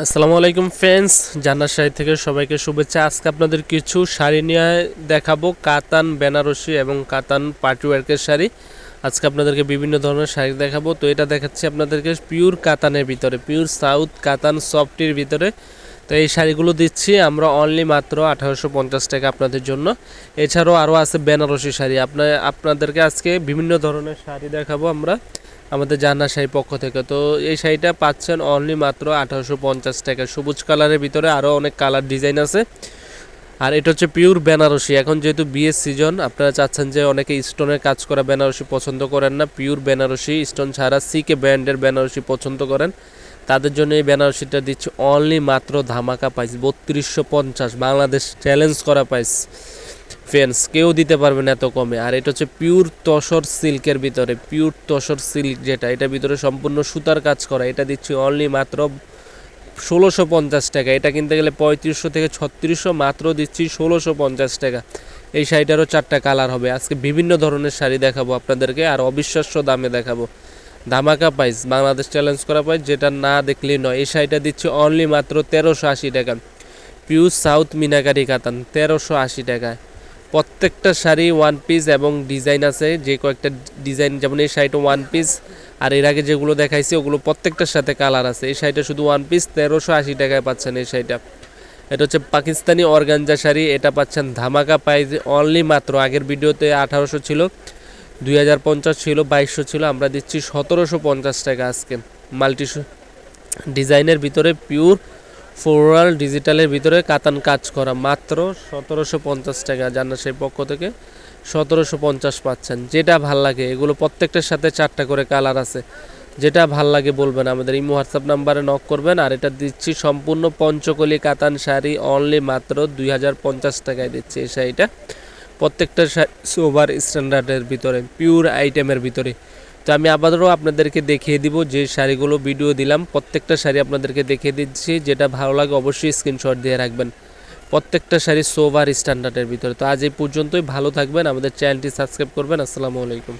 আসসালামু আলাইকুম ফ্রেন্ডস জান্নার শাড়ি থেকে সবাইকে শুভেচ্ছা। আজকে আপনাদের কিছু শাড়ি নিয়ে দেখাবো, কাতান বেনারসি এবং কাতান পার্টি ওয়ার্কের শাড়ি। আজকে আপনাদেরকে বিভিন্ন ধরনের শাড়ি দেখাবো। তো এটা দেখাচ্ছি আপনাদেরকে পিওর কাতানের ভিতরে, পিওর সাউথ কাতান সফটির ভিতরে। তো এই শাড়িগুলো দিচ্ছি আমরা অনলি মাত্র আঠারোশো পঞ্চাশ টাকা আপনাদের জন্য। এছাড়াও আরও আছে বেনারসি শাড়ি। আপনার আপনাদেরকে আজকে বিভিন্ন ধরনের শাড়ি দেখাবো আমরা। আমাদের জান্নার শাড়ি পক্ষ থেকে। তো এই শাড়িটা পাচ্ছেন অনলি মাত্র আঠারোশো পঞ্চাশ টাকা। সবুজ কালারের ভিতরে আরও অনেক কালার ডিজাইন আছে। আর এটা হচ্ছে পিওর বেনারসি। এখন যেহেতু বিয়ের সিজন আপনারা চাচ্ছেন যে অনেকে স্টোনের কাজ করা বেনারসি পছন্দ করেন না। পিওর বেনারসি স্টোন ছাড়া সিকে ব্র্যান্ডের বেনারসি পছন্দ করেন। তাদের জন্য এই বেনারসিটা দিচ্ছে অনলি মাত্র ধামাকা পাইস বত্রিশশো পঞ্চাশ। বাংলাদেশ চ্যালেঞ্জ করা পাইস ফ্রেন্ডস, কেউ দিতে পারবে না এত কমে। আর এটা হচ্ছে পিওর তসর সিল্কের ভিতরে পিওর তসর সিল্ক যেটা এটার ভিতরে সম্পূর্ণ সুতার কাজ করা। এটা দিচ্ছি অনলি মাত্র ষোলোশো পঞ্চাশ টাকা। এটা কিনতে গেলে পঁয়ত্রিশশো থেকে ছত্রিশশো, মাত্র দিচ্ছি ষোলোশো পঞ্চাশ টাকা। এই শাড়িটারও চারটা কালার হবে। আজকে বিভিন্ন ধরনের শাড়ি দেখাবো আপনাদেরকে, আর অবিশ্বাস্য দামে দেখাবো। ধামাকা পাইস বাংলাদেশ চ্যালেঞ্জ করা পাইস যেটা না দেখলেই নয়। এই শাড়িটা দিচ্ছি অনলি মাত্র তেরোশো আশি টাকা। পিউর সাউথ মিনাকারি কাতান, তেরোশো আশি টাকায়। প্রত্যেকটা শাড়ি ওয়ান পিস এবং ডিজাইন আছে, যে কয়েকটা ডিজাইন যেমন এই শাড়িটা ওয়ান পিস আর এর আগে যেগুলো দেখাইছি, ওগুলো প্রত্যেকটার সাথে কালার আছে। এই শাড়িটা শুধু ওয়ান পিস তেরোশো আশি টাকায় পাচ্ছেন এই শাড়িটা। এটা হচ্ছে পাকিস্তানি অর্গানজা শাড়ি, এটা পাচ্ছেন ধামাকা প্রাইস অনলি মাত্র। আগের ভিডিওতে আঠারোশো ছিল, দুই হাজার পঞ্চাশ ছিল, বাইশশো ছিল, আমরা দিচ্ছি সতেরোশো পঞ্চাশ টাকা আজকে। মাল্টি ডিজাইনের ভিতরে পিওর ফোরাল ডিজিটালের ভিতরে কাতান কাজ করা মাত্র সতেরোশো পঞ্চাশ টাকা জান্নার সেই পক্ষ থেকে সতেরোশো পঞ্চাশ পাচ্ছেন। যেটা ভালো লাগে, এগুলো প্রত্যেকটার সাথে চারটা করে কালার আছে। যেটা ভালো লাগে বলবেন, আমাদের এই হোয়াটসঅ্যাপ নাম্বারে নক করবেন আর এটা দিচ্ছি সম্পূর্ণ পঞ্চকলি কাতান শাড়ি অনলি মাত্র দুই হাজার পঞ্চাশ টাকায় দিচ্ছে এই শাড়িটা। প্রত্যেকটা সোভার স্ট্যান্ডার্ডের ভিতরে পিওর আইটেমের ভিতরে। তো আমি আবারও আপনাদেরকে দেখিয়ে দিব যে শাড়িগুলো ভিডিও দিলাম। প্রত্যেকটা শাড়ি আপনাদেরকে দেখিয়ে দিচ্ছি। যেটা ভালো লাগে অবশ্যই স্ক্রিনশট দিয়ে রাখবেন। প্রত্যেকটা শাড়ি সোভার স্ট্যান্ডার্ডের ভিতরে। তো আজ এই পর্যন্তই। ভালো থাকবেন। আমাদের চ্যানেলটি সাবস্ক্রাইব করবেন। আসসালামু আলাইকুম।